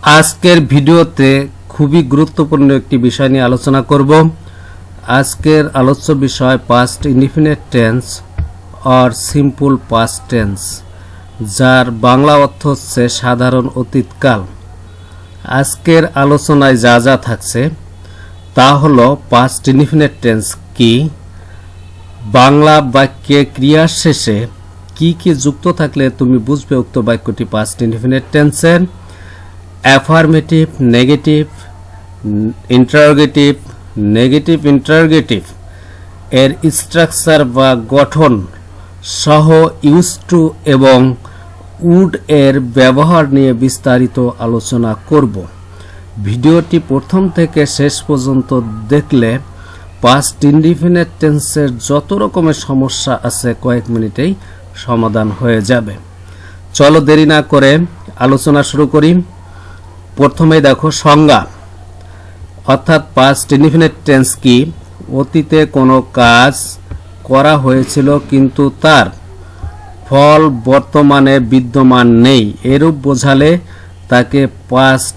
আজকের ভিডিওতে খুবই গুরুত্বপূর্ণ একটি বিষয় নিয়ে আলোচনা করব। আজকের আলোচ্য বিষয় past indefinite tense or simple past tense যার বাংলা অর্থ হচ্ছে সাধারণ অতীতকাল। আজকের আলোচনায় যা যা থাকছে, তা হলো পাস্ট ইনডিফিনিট টেন্স কি, বাংলা বাক্যে ক্রিয়ার শেষে কি কি যুক্ত থাকলে তুমি বুঝবে উক্ত বাক্যটি পাস্ট ইনডিফিনিট টেন্সের affirmative negative interrogative negative interrogative এর স্ট্রাকচার বা গঠন সহ ইউজ টু এবং উড এর ব্যবহার নিয়ে বিস্তারিত আলোচনা করব। ভিডিওটি প্রথম থেকে শেষ পর্যন্ত দেখলে পাস্ট ইনডিফিনিট টেন্সের যত রকমের সমস্যা আছে কয়েক মিনিটেই সমাধান হয়ে যাবে। চলো দেরি না করে আলোচনা শুরু করি। প্রথমে দেখো সংজ্ঞা। অর্থাৎ পাস্ট ইনডিফিনিট টেন্স কি? অতীতে কোনো কাজ করা হয়েছিল কিন্তু তার ফল বর্তমানে বিদ্যমান নেই। এরূপ বোঝালে তাকে পাস্ট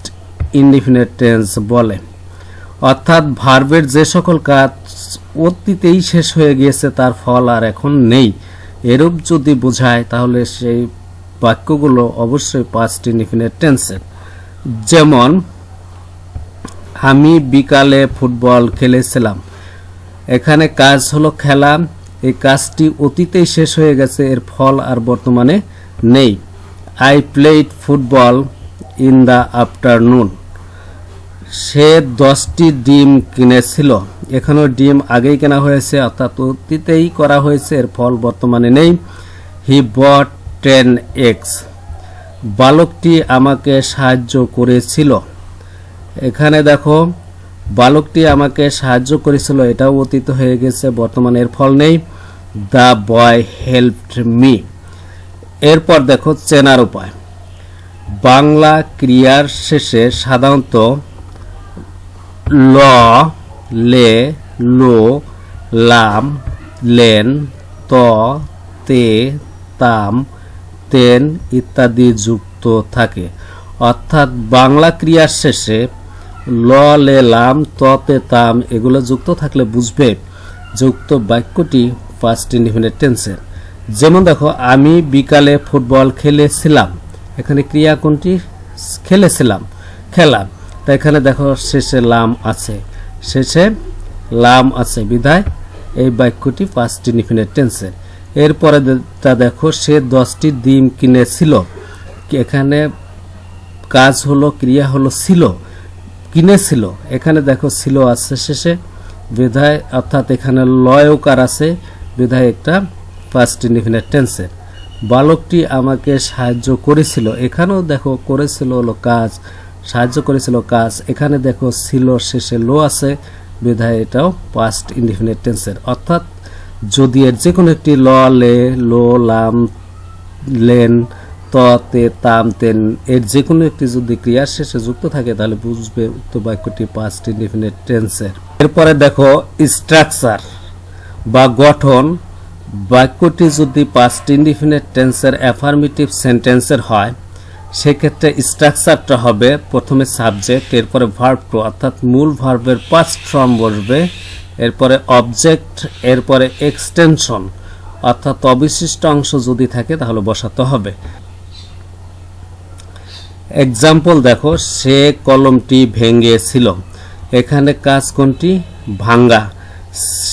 ইনডিফিনিট টেন্স বলে। অর্থাৎ ভার্বের যে সকল কাজ অতীতেই শেষ হয়ে গিয়েছে, তার ফল আর এখন নেই। এরূপ যদি বোঝায়, তাহলে সেই বাক্যগুলো অবশ্যই পাস্ট ইনডিফিনিট টেন্সের যেমন, আমি বিকালে ফুটবল খেলেছিলাম। এখানে কাজ হলো খেলা। এই কাজটি অতীতেই শেষ হয়ে গেছে, এর ফল আর বর্তমানে নেই। I played football in the afternoon সে দশটি ডিম কিনেছিল। এখানেও ডিম আগেই কেনা হয়েছে, অর্থাৎ অতীতেই করা হয়েছে, এর ফল বর্তমানে নেই। হি বট টেন এক্স বালকটি আমাকে সাহায্য করেছিল। এখানে দেখো, বালকটি আমাকে সাহায্য করেছিল, এটাও অতীত হয়ে গেছে, বর্তমানে এর ফল নেই। The boy helped me. এরপর দেখো, চেনার উপায়। বাংলা ক্রিয়ার শেষে সাধারণত ল, লে, লো, লাম, লেন, ত, তে, তাম তেন ইত্যাদি যুক্ত থাকে। অর্থাৎ বাংলা ক্রিয়ার শেষে ল, লে, লাম ততে তাম এগুলো যুক্ত থাকলে বুঝবে যুক্ত বাক্যটি ফার্স্ট ইন্ডিপেন্ডেন্ট টেন্সের যেমন দেখো, আমি বিকালে ফুটবল খেলেছিলাম। এখানে ক্রিয়া কোনটি? খেলেছিলাম খেলা তা এখানে দেখো, শেষে লাম আছে। শেষে লাম আছে। বিধায় এই বাক্যটি ফার্স্ট ইন্ডিপেন্ডেন্ট টেন্সের এরপরে তা দেখো, সে দশটি ডিম কিনেছিল। এখানে কাজ হলো, ক্রিয়া হলো ছিল কিনেছিল। এখানে দেখো ছিল আছে শেষে। বিধায়, অর্থাৎ এখানে লয়কার আছে। বিধায় একটা ফার্স্ট ইন্ডিফিনিট টেন্সের বালকটি আমাকে সাহায্য করেছিল। এখানেও দেখো, করেছিল হলো কাজ, সাহায্য করেছিল কাজ। এখানে দেখো ছিল শেষে লো আছে। বিধায় এটাও পাস্ট ইন্ডিফিনিট টেন্সের অর্থাৎ যদি এর যে কোনো একটি ল, লে, লো, লাম, লেন, ত, তে, তাম, তেন, এর যে কোনো একটি যদি ক্রিয়ার শেষে যুক্ত থাকে, তাহলে বুঝবে উক্ত বাক্যটি পাস্ট ইনডিফিনিট টেন্সের এরপরে দেখো স্ট্রাকচার বা গঠন। বাক্যটি যদি পাস্ট ইনডিফিনিট টেন্সের অ্যাফার্মেটিভ সেন্টেন্সের হয়, সেক্ষেত্রে স্ট্রাকচারটা হবে প্রথমে সাবজেক্ট এরপরে ভার্ব টু অর্থাৎ মূল ভার্বের পাঁচ ফর্ম বসবে। এরপরে অবজেক্ট এরপরে এক্সটেনশন অর্থাৎ অবিশিষ্ট অংশ যদি থাকে তাহলে বসাতে হবে। এক্সাম্পল দেখো, সে কলমটি ভেঙেছিল। এখানে কাজ কোনটি? ভাঙ্গা।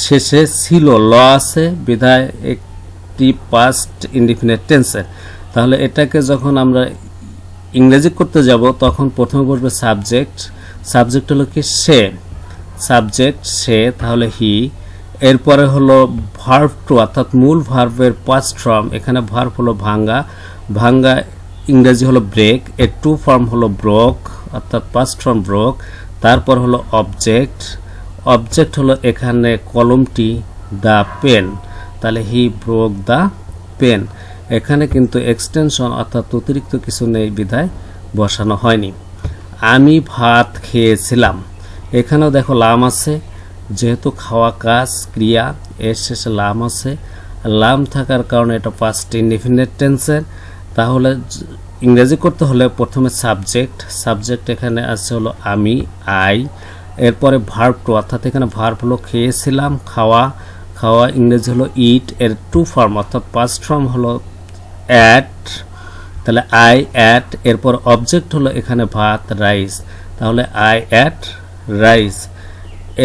শেষে ছিল, ল আছে, বিধায় একটি পাস্ট ইনডিফিনিট টেন্সে তাহলে এটাকে যখন আমরা ইংরেজি করতে যাব, তখন প্রথমে বসবে সাবজেক্ট সাবজেক্ট হলো কি? সে। সাবজেক্ট সে, তাহলে হি। এরপরে হলো ভার্ভ টু, অর্থাৎ মূল ভার্ভের পাস্ট ফর্ম। এখানে ভার্ভ হলো ভাঙ্গা। ভাঙ্গা ইংরেজি হলো ব্রেক। এর টু ফর্ম হলো ব্রোক, অর্থাৎ পাস্ট ফর্ম ব্রোক। তারপর হলো অবজেক্ট। অবজেক্ট হলো এখানে কলমটি, দ্য পেন। তাহলে হি, ব্রোক, দ্য পেন। এখানে কিন্তু এক্সটেনশন, অর্থাৎ অতিরিক্ত কিছু নেই, বিধায় বসানো হয়নি। আমি ভাত খেয়েছিলাম। এখানেও দেখো লাম আছে। যেহেতু খাওয়া কাজ, ক্রিয়া, এর শেষে লাম আছে। লাম থাকার কারণে এটা পাস্ট ইনডিফিনিট টেন্সের তাহলে ইংরেজি করতে হলে প্রথমে সাবজেক্ট সাবজেক্ট এখানে আছে হলো আমি আই এরপরে ভার্ব টু অর্থাৎ এখানে ভার্ব হলো খেয়েছিলাম, খাওয়া। খাওয়া ইংরেজি হলো ইট এর টু ফর্ম অর্থাৎ পাস্ট ফর্ম হলো অ্যাট তাহলে আই অ্যাট এরপর অবজেক্ট হলো এখানে ভাত রাইস তাহলে আই অ্যাট রাইস।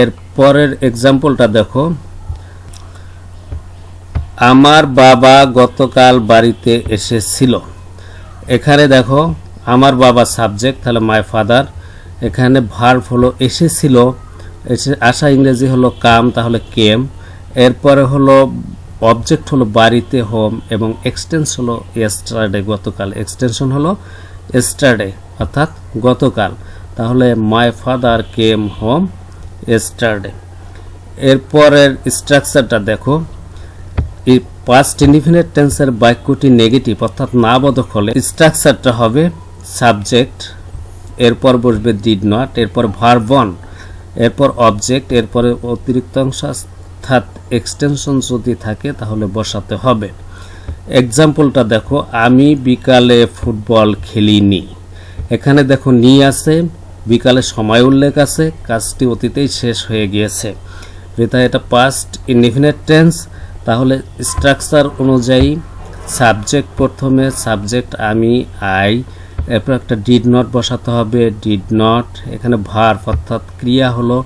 এর পরের এক্সাম্পলটা দেখো। আমার বাবা গতকাল বাড়িতে এসেছিল। এখানে দেখো, আমার বাবা সাবজেক্ট তাহলে মাই ফাদার এখানে ভার্ভ হলো এসেছিল। এসে আসা ইংরেজি হলো কাম, তাহলে কেম এরপরে হলো অবজেক্ট হলো বাড়িতে হোম এবং এক্সটেন্স হলো এস্টারডে গতকাল। এক্সটেনশন হলো এস্টারডে অর্থাৎ গতকাল। তাহলে my father came home yesterday এরপরের স্ট্রাকচারটা দেখো। এই পাস্ট ইনডিফিনিট টেন্সের বাক্যটি নেগেটিভ অর্থাৎ না বোধক হলে স্ট্রাকচারটা হবে সাবজেক্ট এরপর বসবে ডিড নট এরপর ভার্বন এরপর অবজেক্ট এরপরে অতিরিক্ত অংশ, অর্থাৎ এক্সটেনশন যদি থাকে, তাহলে বসাতে হবে। এক্সাম্পলটা দেখো, আমি বিকালে ফুটবল খেলিনি। এখানে দেখো নি আছে বিকালে সময় উল্লেখ আছে, কাজটি অতীতেই শেষ হয়ে গিয়েছে। যেটা এটা পাস্ট ইনডিফিনিট টেন্স তাহলে স্ট্রাকচার অনুযায়ী সাবজেক্ট প্রথমে সাবজেক্ট আমি আই এরপর একটা ডিড নট বসাতে হবে ডিড নট এখানে ভার অর্থাৎ ক্রিয়া হলো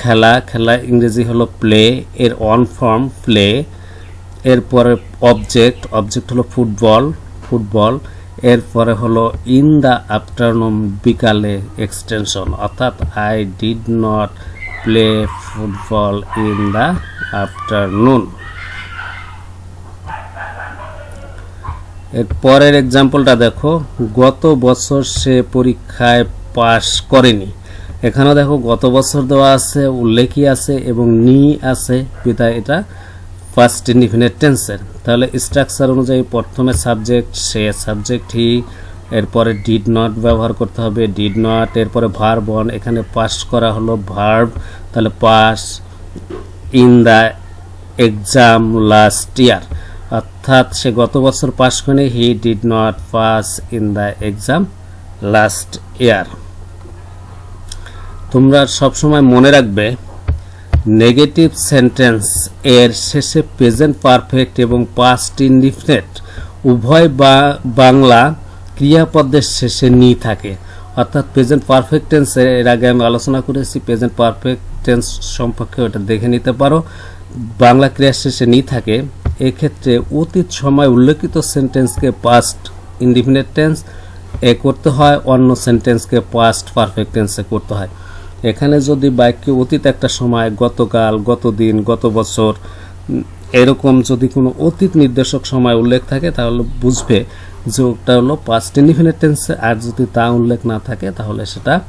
খেলা খেলা ইংরেজি হলো প্লে এর অন ফর্ম প্লে এরপরে অবজেক্ট অবজেক্ট হলো ফুটবল ফুটবল এরপরে হলো, ইন দ্য আফটারনুন বিকালে এক্সটেনশন অর্থাৎ, I did not play football in the afternoon এর পরের এক্সাম্পলটা দেখো, গত বছর সে পরীক্ষায় পাশ করেনি এখানেও দেখো, গত বছর দেওয়া আছে, উল্লেখই আছে এবং নি আছে। পিতা এটা ফার্স্ট ইন্ডিফিনিট টেন্সের তাহলে স্ট্রাকচার অনুযায়ী প্রথমে সাবজেক্ট সে সাবজেক্ট হি এরপরে ডিড নট ব্যবহার করতে হবে ডিড নট এরপরে ভার্ব অন এখানে পাস করা হলো ভার্ব তাহলে pass in the exam last year অর্থাৎ সে গত বছর পাস করে he did not pass in the exam last year তোমরা সবসময় মনে রাখবে নেগেটিভ সেন্টেন্স এর শেষে প্রেজেন্ট পারফেক্ট এবং পাস্ট ইনডিফিনিট উভয় বা, বাংলা ক্রিয়াপদের শেষে নি থাকে। অর্থাৎ প্রেজেন্ট পারফেক্ট টেন্সের এর আগে আমি আলোচনা করেছি প্রেজেন্ট পারফেক্ট টেন্স সম্পর্কে ওটা দেখে নিতে পারো। বাংলা ক্রিয়ার শেষে নি থাকে। এক্ষেত্রে অতীত সময় উল্লেখিত সেন্টেন্সকে পাস্ট ইনডিফিনিট টেন্স এ করতে হয়, অন্য সেন্টেন্সকে পাস্ট পারফেক্ট টেন্সে করতে হয়। এখানে যদি বাক্যে অতীত একটা সময়, গতকাল, গতদিন, গত বছর, এরকম যদি কোনো অতীত নির্দেশক সময় উল্লেখ থাকে, তাহলে বুঝবে যে ওটা হলো পাস্ট ইনডিফিনিট টেন্সে আর যদি তা উল্লেখ না থাকে, তাহলে সেটা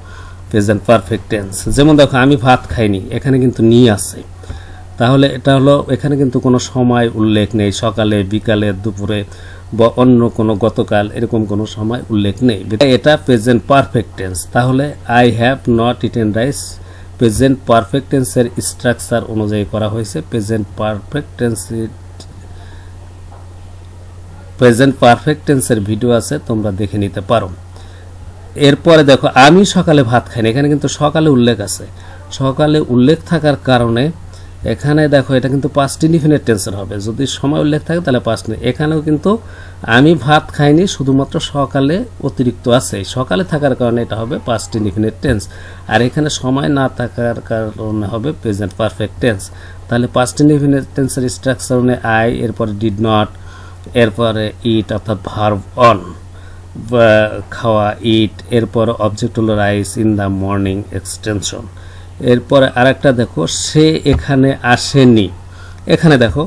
প্রেজেন্ট পারফেক্ট টেন্স যেমন দেখো, আমি ভাত খাইনি, এখানে কিন্তু নিয়ে আছে। তাহলে এটা হলো, এখানে কিন্তু কোনো সময় উল্লেখ নেই, সকালে, বিকালে, দুপুরে। বা অন্য কোনো গতকাল এরকম কোনো সময় উল্লেখ নেই। এটা প্রেজেন্ট পারফেক্ট টেন্স তাহলে I have not eaten rice present perfect টেন্সের স্ট্রাকচার অনুযায়ী করা হয়েছে। প্রেজেন্ট পারফেক্ট প্রেজেন্ট পারফেক্ট টেন্সের ভিডিও আছে, তোমরা দেখে নিতে পারো। এরপরে দেখো, আমি সকালে ভাত খাইনি। এখানে কিন্তু সকালে উল্লেখ আছে। সকালে উল্লেখ থাকার কারণে এখানে দেখো, এটা কিন্তু পাস্ট ইনডিফিনিট টেন্সের হবে। যদি সময় উল্লেখ থাকে, তাহলে পাস্ট এখানেও কিন্তু আমি ভাত খাইনি, শুধুমাত্র সকালে অতিরিক্ত আছে। সকালে থাকার কারণে এটা হবে পাস্ট ইনডিফিনিট টেন্স আর এখানে সময় না থাকার কারণে হবে প্রেজেন্ট পারফেক্ট টেন্স তাহলে পাস্ট ইনডিফিনিট টেন্সের স্ট্রাকচার মানে আই এরপরে ডিড নট এরপরে ইট অর্থাৎ ভার্ভ অন খাওয়া ইট এরপর অবজেক্ট হলো rice in the morning extension এরপরে আরেকটা দেখো, সে এখানে আসেনি। এখানে দেখো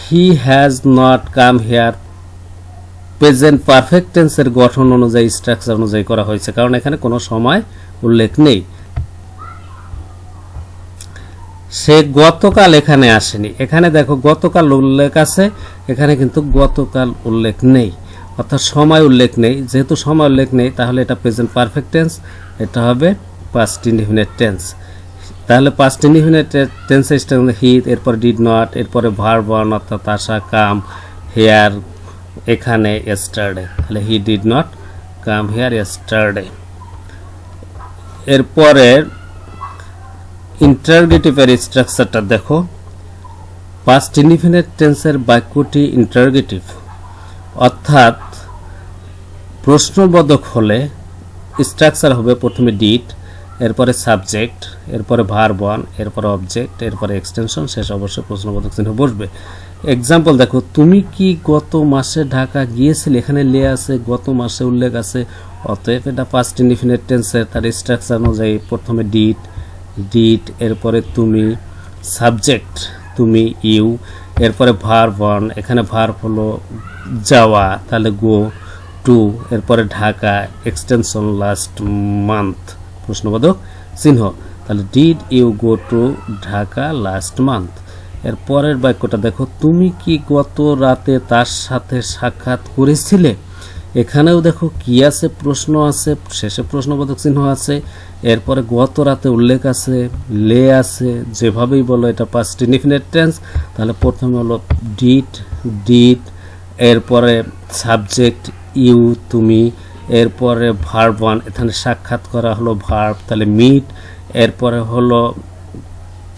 he has not come here present perfect টেন্সের গঠন অনুযায়ী স্ট্রাকচার অনুযায়ী করা হয়েছে, কারণ এখানে কোনো সময় উল্লেখ নেই। সে গতকাল এখানে আসেনি। এখানে দেখো, গতকাল উল্লেখ আছে, এখানে কিন্তু গতকাল উল্লেখ নেই। অর্থাৎ সময় উল্লেখ নেই। যেহেতু সময় উল্লেখ নেই, তাহলে এটা প্রেজেন্ট পারফেক্ট টেন্স এটা হবে পাস্ট ইনডিফিনিট টেন্স তাহলে পাস্ট ইনডিফিনিট টেন্সের হি এরপর ডিড নট এরপরে ভার বন অর্থাৎ আশা কাম হেয়ার এখানে এস্টারডে তাহলে he did not come here yesterday এরপরে ইন্টারগেটিভের স্ট্রাকচারটা দেখো। পাস্ট ইনডিফিনিট টেন্সের বাক্যটি ইন্টারগেটিভ অর্থাৎ প্রশ্নবোধক হলে স্ট্রাকচার হবে প্রথমে ডিট এরপরে সাবজেক্ট, এরপরে ভার ওয়ান এরপরে অবজেক্ট এরপরে এক্সটেনশন শেষ অবশ্যই প্রশ্নবোধক চিহ্ন বসবে। এক্সাম্পল দেখো, তুমি কি গত মাসে ঢাকা গিয়েছিলে? এখানে লে আছে, গত মাসে উল্লেখ আছে। অতএব এটা পাস্ট ইনডিফিনিট টেন্সের তার স্ট্রাকচার অনুযায়ী প্রথমে ডিট ডিট এরপরে তুমি সাবজেক্ট তুমি ইউ এরপরে ভার ওয়ান এখানে ভার হলো যাওয়া, তাহলে গো টু এরপরে ঢাকা এক্সটেনশন লাস্ট মান্থ প্রশ্নবোধক চিহ্ন। তাহলে did you go to Dhaka last month এর পরের বাক্যটা দেখো, তুমি কি গত রাতে তার সাথে সাক্ষাৎ করেছিলে? এখানেও দেখো, কি আছে? প্রশ্ন আছে, শেষে প্রশ্নবোধক চিহ্ন আছে। এরপরে, গত রাতে উল্লেখ আছে, লে আছে, যেভাবেই বলো, এটা পাস্ট ইনডিফিনিট টেন্স তাহলে, প্রথমে হলো ডিট ডিট এরপরে সাবজেক্ট ইউ তুমি এরপরে ভার্ব ওয়ান এখানে সাক্ষাৎ করা হলো ভার্ব তাহলে মিট এরপরে হলো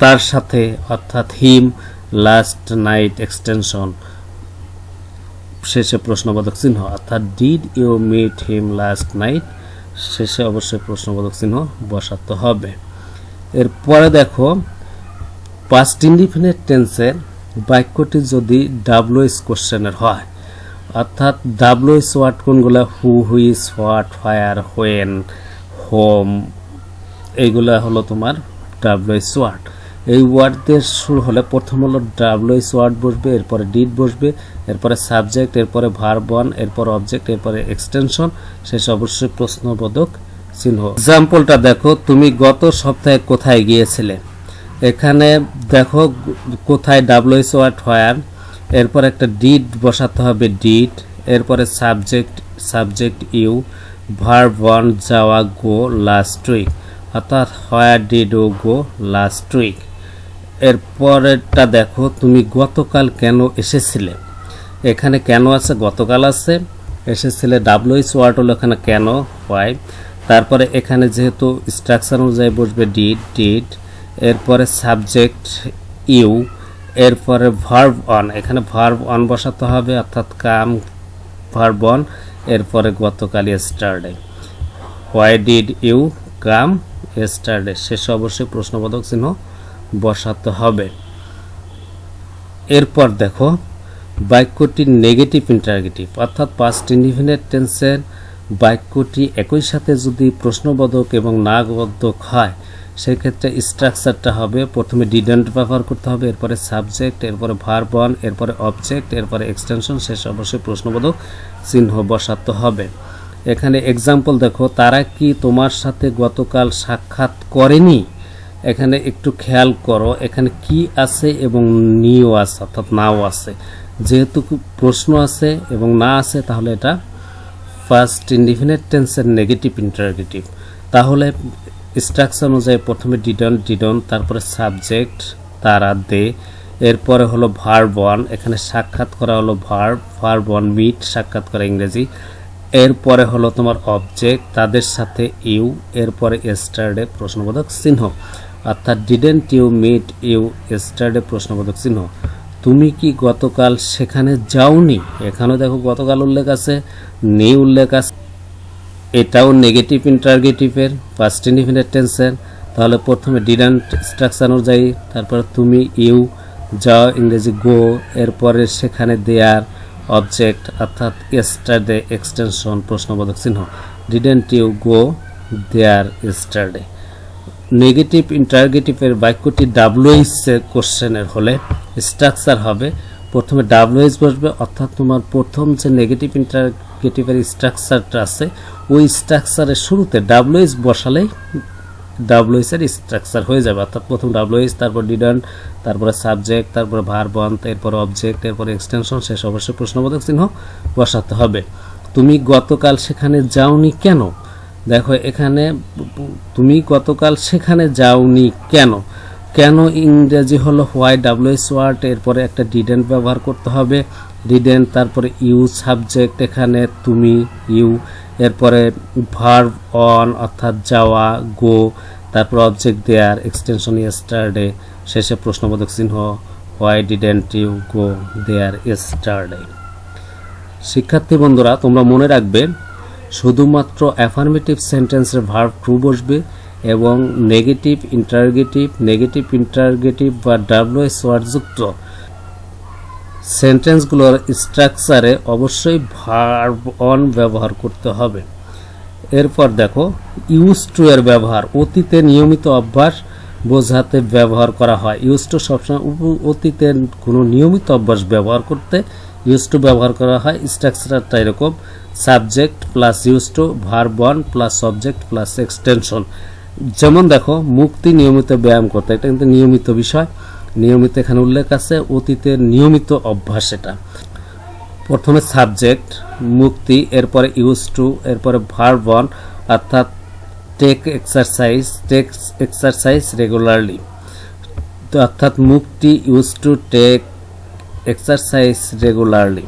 তার সাথে, অর্থাৎ হিম লাস্ট নাইট এক্সটেনশন শেষে প্রশ্নবোধক চিহ্ন, অর্থাৎ did you meet him last night শেষে অবশ্যই প্রশ্নবোধক চিহ্ন বসাতে হবে। এরপরে দেখো পাস্ট ইন্ডিফিনিট টেন্সের বাক্যটি যদি ডাব্লুএস কোশ্চেনের হয় অর্থাৎ ডাব্লুএস ওয়ার্ড কোনগুলো? হু হুইস হোয়াট ফায়ার হোয়েন হোম এইগুলা হলো তোমার ডাব্লুএস ওয়ার্ড এই ওয়ার্ডদের শুরু হলে প্রথম হলো ডাব্লুএস ওয়ার্ড বসবে, এরপরে ডিড বসবে, এরপরে সাবজেক্ট এরপরে ভার্ব ওয়ান এরপর অবজেক্ট এরপরে এক্সটেনশন শেষ অবশ্যই প্রশ্নবোধক চিহ্ন। এক্সাম্পলটা দেখো, তুমি গত সপ্তাহে কোথায় গিয়েছিলে? এখানে দেখো, কোথায় ডাব্লুএস ওয়ার্ড হোয়ার এরপর একটা ডিড বসাতে হবে ডিড এরপরে subject subject you verb one যাওয়া গো লাস্ট উইক অর্থাৎ where did O go last week এরপরেরটা দেখো, তুমি গতকাল কেন এসেছিলে? এখানে কেন আছে? গতকাল আছে। এসেছিলে ডাব্লুএস ওয়ার্ড হলো এখানে কেন? হোয়াই তারপরে এখানে যেহেতু স্ট্রাকচার অনুযায়ী বসবে ডিড ডিড এরপরে সাবজেক্ট ইউ এরপরে ভার্ব অন এখানে ভার্ব অন বসাতে হবে, অর্থাৎ কাম ভার্ব অন এরপরে গতকাল yesterday why did you come yesterday শেষে অবশ্যই প্রশ্নবোধক চিহ্ন বসাতে হবে। এরপর দেখো, বাক্যটি নেগেটিভ ইন্টারগেটিভ অর্থাৎ পাস্ট ইনডিফিনিট টেন্সের বাক্যটি একই সাথে যদি প্রশ্নবোধক এবং নাগবোধক হয় সেক্ষেত্রে স্ট্রাকচারটা হবে, প্রথমে ডিডেন্ট ব্যবহার করতে হবে, এরপরে সাবজেক্ট এরপরে ভার্ব এরপরে অবজেক্ট এরপরে এক্সটেনশন শেষ অবশ্যই প্রশ্নবোধক চিহ্ন বসাতে হবে। এখানে এক্সাম্পল দেখো, তারা কি তোমার সাথে গতকাল সাক্ষাৎ করেনি? এখানে একটু খেয়াল করো, এখানে কি আছে এবং নিও আছে, অর্থাৎ নাও আছে। যেহেতু প্রশ্ন আছে এবং না আছে, তাহলে এটা ফার্স্ট ইনডিফিনিট টেন্সের নেগেটিভ ইন্টারগেটিভ তাহলে স্ট্রাকচার অনুযায়ী প্রথমে ডিডন ডিডন তারপরে সাবজেক্ট তারা দে এরপরে হলো ভার্ব ওয়ান এখানে সাক্ষাৎ করা হলো ভার্ব ভার্ব ওয়ান মিট সাক্ষাৎ করা ইংরেজি। এরপরে হলো তোমার অবজেক্ট তাদের সাথে ইউ এরপরে এস্টারডে প্রশ্নবোধক চিহ্ন। অর্থাৎ didn't you meet you yesterday প্রশ্নবোধক চিহ্ন। তুমি কি গতকাল সেখানে যাওনি? এখানেও দেখো গতকাল উল্লেখ আছে, নেই উল্লেখ আছে। এটাও নেগেটিভ ইন্টারগেটিভের ফার্স্ট ইনডিফিনিট টেন্সের তাহলে প্রথমে ডিডেন্ট স্ট্রাকচার অনুযায়ী, তারপরে তুমি ইউ যাও, ইংরেজি গো এরপরে সেখানে দেয়ার অবজেক্ট অর্থাৎ এস্টারডে এক্সটেনশন প্রশ্নবোধক চিহ্ন। Didn't you go there yesterday negative ইন্টারগেটিভের বাক্যটি ডাব্লুএইচ কোশ্চেনের হলে স্ট্রাকচার হবে। প্রথমে ডাব্লুএইচ বসবে, অর্থাৎ তোমার প্রথম যে নেগেটিভ ইন্টারগেটিভের স্ট্রাকচারটা আছে ওই স্ট্রাকচারের শুরুতে ডাব্লুএইচ বসালেই ডাব্লুএইচ এর স্ট্রাকচার হয়ে যাবে। অর্থাৎ প্রথম ডাব্লুএইচ তারপর ডিডান্ট তারপরে সাবজেক্ট তারপরে ভার বন্ধ এরপরে অবজেক্ট এরপরে এক্সটেনশন শেষ অবশ্যই প্রশ্নবোধক চিহ্ন বসাতে হবে। তুমি গতকাল সেখানে যাওনি কেন? দেখো, এখানে তুমি গতকাল সেখানে যাওনি কেন? কেন ইংরেজি হলো হোয়াই ডাব্লিউএস ওয়ার্ড এরপরে একটা ডিডেন্ট ব্যবহার করতে হবে। রিডেন্ট তারপরে ইউ সাবজেক্ট এখানে তুমি ইউ এরপরে ভার্ব অন অর্থাৎ যাওয়া গো তারপর অবজেক্ট দেয়ার এক্সটেনশন ইয়েস্টারডে শেষে প্রশ্নবোধক চিহ্ন why didn't you go there yesterday শিক্ষার্থী বন্ধুরা, তোমরা মনে রাখবে, শুধুমাত্র অ্যাফার্মেটিভ সেন্টেন্সের ভার্ব ট্রু বসবে এবং নেগেটিভ ইন্টারগেটিভ নেগেটিভ ইন্টারগেটিভ বা ডাব্লিউএস ওয়ার্ডযুক্ত সেন্টেন্সগুলোর স্ট্রাকচারে অবশ্যই ভার্ব অন ব্যবহার করতে হবে। এরপর দেখো, ইউজ টু এর ব্যবহার, অতীতে নিয়মিত অভ্যাস বোঝাতে ব্যবহার করা হয়। ইউজ টু সবসময় অতীতের কোনো নিয়মিত অভ্যাস ব্যবহার করতে ইউজ টু ব্যবহার করা হয়। স্ট্রাকচারটা এরকম, subject plus use to verb one plus subject plus extension. যেমন দেখো, মুক্তি নিয়মিত ব্যায়াম করতে, এটা কিন্তু নিয়মিত বিষয়। নিয়মিত এখানে উল্লেখ আছে, অতীতের নিয়মিত অভ্যাস এটা। প্রথমে সাবজেক্ট, মুক্তি, এরপরে ইউজ টু এরপরে ভার্ব অন অর্থাৎ take exercise take exercise regularly তো অর্থাৎ Mukti use to take exercise regularly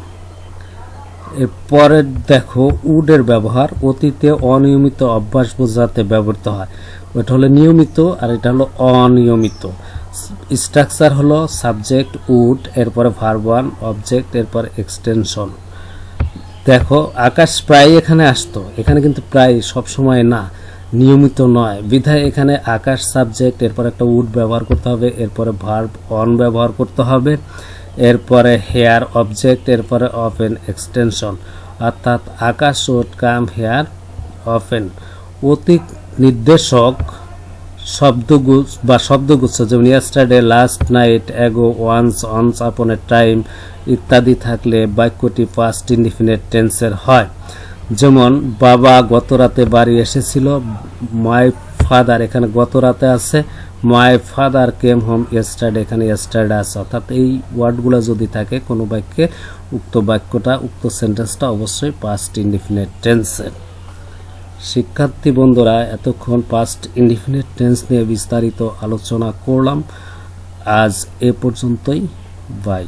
এরপরে দেখো, উডের ব্যবহার, অতীতে অনিয়মিত অভ্যাস বোঝাতে ব্যবহৃত হয়। ওটা হলো নিয়মিত আর এটা হলো অনিয়মিত। স্ট্রাকচার হলো সাবজেক্ট উড, এরপরে ভার্বান অবজেক্ট, এরপর এক্সটেনশন। দেখো, আকাশ প্রায় এখানে আসতো, এখানে কিন্তু প্রায় সব সময় না, নিয়মিত নয়। বিধায় এখানে আকাশ সাবজেক্ট, এরপর একটা উড ব্যবহার করতে হবে, এরপরে ভার্ব অন ব্যবহার করতে হবে, এরপরে হেয়ার অবজেক্ট, এরপরে অফেন এক্সটেনশন। অর্থাৎ Akash, would, come, here often অতীত নির্দেশক শব্দগুচ্ছ বা শব্দগুচ্ছ যেমন yesterday last night ago once once upon a time ইত্যাদি থাকলে বাক্যটি পাস্ট ইনডিফিনিট টেন্সের হয়। যেমন, বাবা গত রাতে বাড়ি এসেছিল মাই ফাদার এখানে গত রাতে আছে my father came home yesterday এখানে ইয়েস্টারডে আছে। অর্থাৎ এই ওয়ার্ডগুলো যদি থাকে, কোনো বাক্যে উক্ত বাক্যটা, উক্ত সেন্টেন্সটা অবশ্যই পাস্ট ইনডিফিনিট টেন্সের শিক্ষার্থী বন্ধুরা এতক্ষণ পাস্ট ইনডিফিনিট টেন্স নিয়ে বিস্তারিত আলোচনা করলাম। আজ এ পর্যন্তই বাই